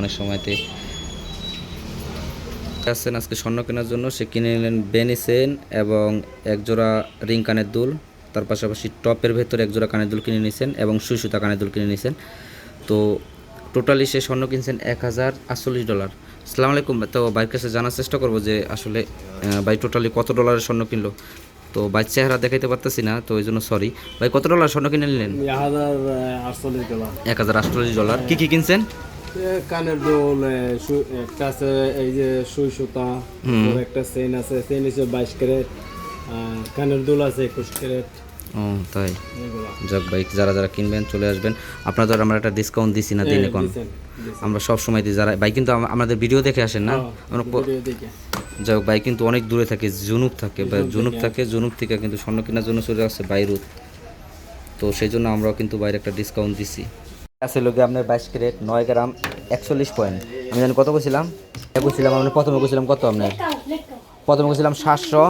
অনেক সময়তে। আসছেন আজকে স্বর্ণ কেনার জন্য। সে কিনে নিলেন বেনিসেন এবং একজোড়া রিং কানের দুল। তার পাশাপাশি টপের ভেতরে একজোড়া কানের দুল কিনে নিয়েছেন এবং সুই সুতা কানের দুল কিনে নিয়েছেন তো টোটালি সে স্বর্ণ কিনছেন এক হাজার আটচল্লিশ ডলার। আসসালামু আলাইকুম। তো বাইর কাছে জানার চেষ্টা করব যে আসলে ভাই টোটালি কত ডলারের স্বর্ণ কিনলো? তো বাইর চেহারা দেখাইতে পারতেছি না তো ওই জন্য সরি ভাই কত ডলার স্বর্ণ কিনে নিলেন? এক হাজার আটচল্লিশ ডলার। কী কী কিনছেন? কানের দুল একটা আছে এই যে সুই সুতা একটা চেইন আছে চেইন হিসেবে বাইশ ক্যারেট কানের দুল আছে একুশ ক্যারেট। ও তাই। যাক ভাই যারা যারা কিনবেন চলে আসবেন। আপনাদের আমরা একটা ডিসকাউন্ট দিছি না দিন এখন। আমরা সব সময় দিই যারা ভাই কিন্তু আমাদের ভিডিও দেখে আসেন না। যাই হোক ভাই কিন্তু অনেক দূরে থাকে জুনুক থাকে বা জুনুব থাকে। জুনুক থেকে কিন্তু স্বর্ণ কেনার জন্য চলে আসছে বাইরুত। তো সেই জন্য আমরাও কিন্তু বাইরে একটা ডিসকাউন্ট দিছি। আছে লোকে আপনার বাইশ ক্যারেট নয় গ্রাম একচল্লিশ পয়েন্ট। আমি জানি কত কইছিলাম? কইছিলাম আপনি প্রথমে কইছিলাম কত আপনার? প্রথমে কইছিলাম সাতশো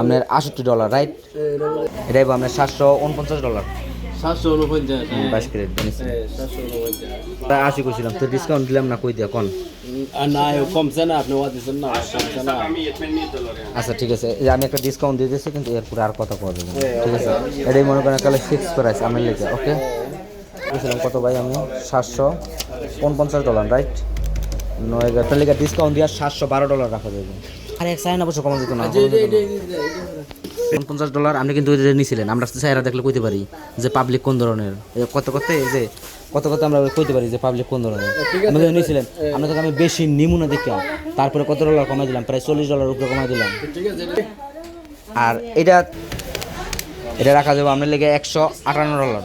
আপনার আষট্টি ডলার রাইট? এটাই আপনার সাতশো উনপঞ্চাশ ডলার। সাতশো উনপঞ্চাশ হ্যাঁ। বাইশ ক্যারেট। হ্যাঁ, প্রায় আশি করছিলাম তো ডিসকাউন্ট দিলাম না কই দিয়া কোন? না আচ্ছা ঠিক আছে আমি একটা ডিসকাউন্ট দিয়ে দিচ্ছি কিন্তু এরপরে আর কথা কওয়া যাবে ঠিক আছে? এটাই মনে করেন তাহলে ফিক্স প্রাইস আমি লিখে ওকে বলছিলাম কত ভাই আমি সাতশো উনপঞ্চাশ ডলার রাইট নয় হাজার তাহলে ডিসকাউন্ট দিয়ে সাতশো বারো ডলার রাখা যাবে আর এক সাইন অবশ্য কমা যেত না উনপঞ্চাশ ডলার আপনি কিন্তু নিছিলেন আমরা চাইরা দেখলে কইতে পারি যে পাবলিক কোন ধরনের কত কত যে কত কত আমরা কইতে পারি যে পাবলিক কোন ধরনের আপনি যে নিছিলেন আমরা তোকে আমি বেশি নিমু না দেখলাম তারপরে কত ডলার কমাই দিলাম প্রায় চল্লিশ ডলার উপরে কমাই দিলাম আর এটা এটা রাখা যাবে আপনার লেগে একশো আটান্ন ডলার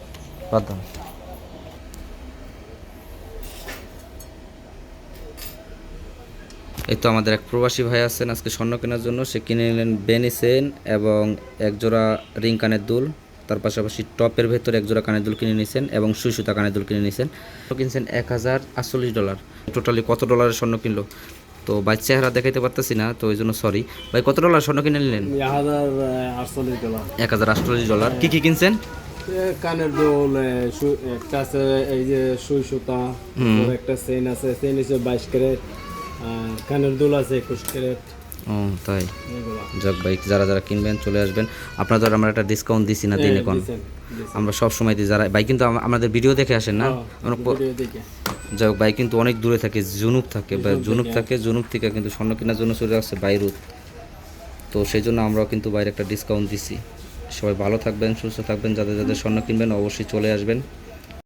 এই তো আমাদের এক প্রবাসী ভাই আছেন আজকে স্বর্ণ কেনার জন্য। সে কিনে নিলেন বেনিসেন এবং একজোড়া রিং কানের দুল। তার পাশাপাশি টপের ভেতরে একজোড়া কানের দুল কিনে নিয়েছেন এবং সুইসুতা কানের দুল কিনে নিয়েছেন। কিনছেন এক হাজার আটচল্লিশ ডলার। টোটালি কত ডলারের স্বর্ণ কিনলো? তো ভাই চেহারা দেখাইতে পারতেছি না তো ওই জন্য সরি ভাই কত ডলার স্বর্ণ কিনে নিলেন? এক হাজার আটচল্লিশ ডলার। কি কি কিনছেন? কানের দুল একটা আছে এই যে সুই সুতা একটা চেইন আছে চেইন হিসেবে বাইশ ক্যারেট কানের দুল আছে একুশ ক্যারেট। ও তাই। যাক ভাই যারা যারা কিনবেন চলে আসবেন। আপনাদের আমরা একটা ডিসকাউন্ট দিছি না দিন এখন। আমরা সব সময় দিই যারা ভাই কিন্তু আমাদের ভিডিও দেখে আসেন না। যাই হোক ভাই কিন্তু অনেক দূরে থাকে জুনুব থাকে বা জুনুব থাকে। জুনুব থেকে কিন্তু স্বর্ণ কেনার জন্য চলে আসছে বাইরুত। তো সেই জন্য আমরাও কিন্তু বাইরে একটা ডিসকাউন্ট দিছি। সবাই ভালো থাকবেন সুস্থ থাকবেন যাদের যাদের স্বর্ণ কিনবেন অবশ্যই চলে আসবেন।